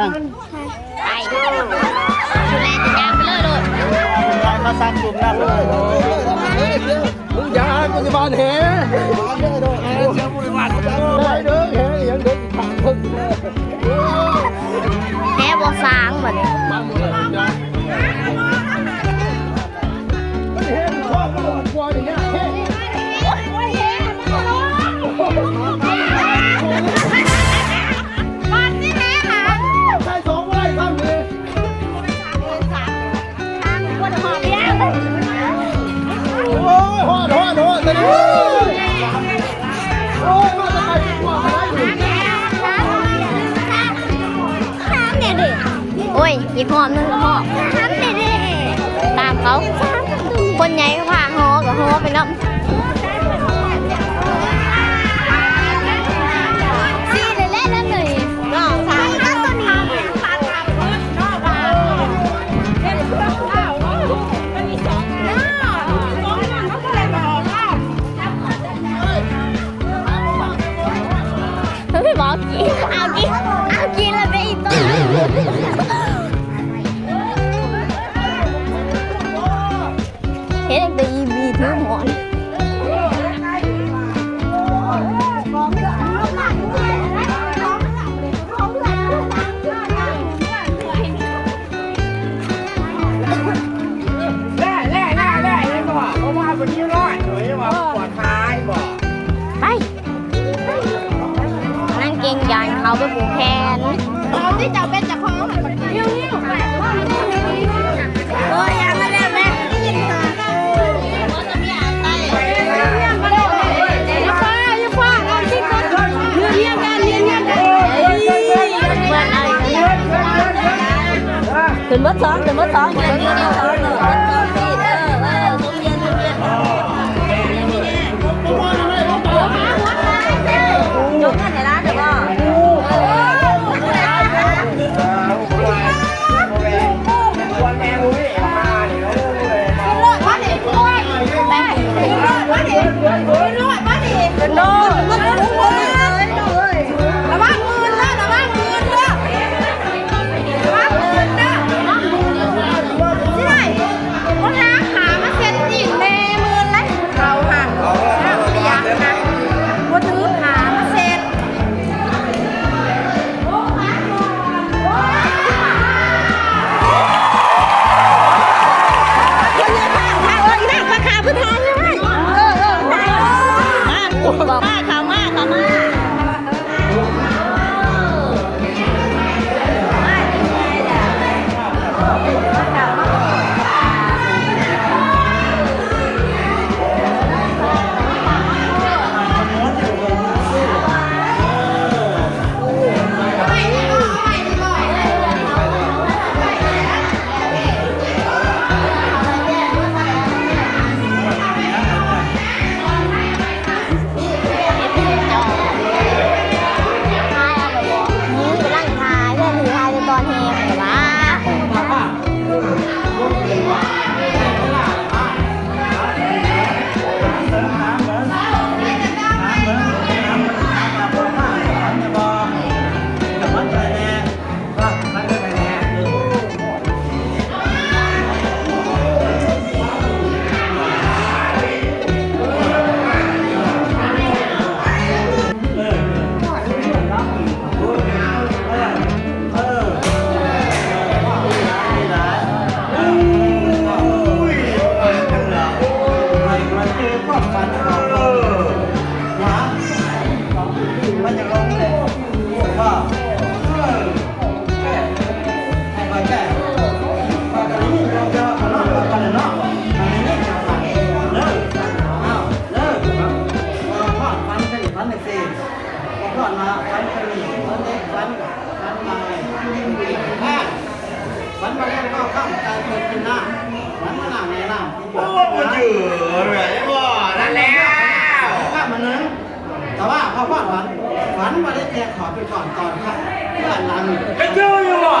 นั่งไปดูแลจะยางไปเลยเลยทางมาสร้างกลุ่มนะมึงยางกูจะบานแห่ไปเด้อแห่ยังเด้อทางคนแห่บอสางเหมือน อีพร้อมนั่นละพ่อตามเขา คนใหญ่ก็พาฮอกับฮอไปน้ำ นเราที่จะเป็นจะพอค่ะนิ้วนิ้วโอ้ยยังไม่ได้แม่กินต่อขึ้นมาสองขึ้นมาสองขึ้นมาเลย ฝันมาได้แทนขอไปก่อนก่อนครับเพื่อนหลังเป็เจอาอยู่อะ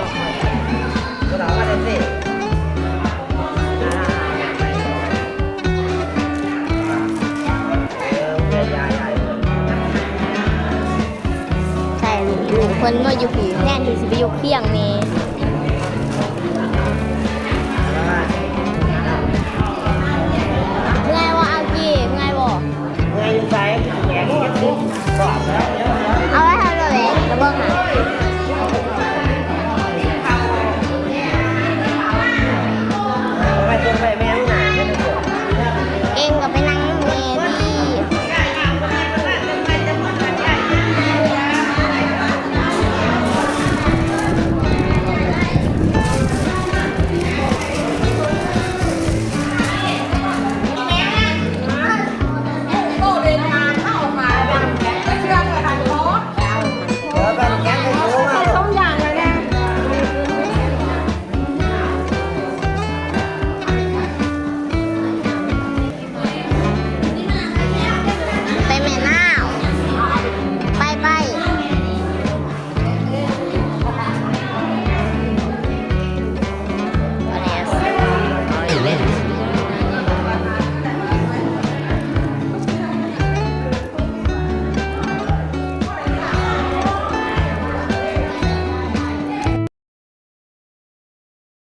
คนมาอยู่ผีแน่นที่สิไปอยู่เพียงนี่ไงว่าเอากีไงบอกไงใส่แข็งก็แล้ว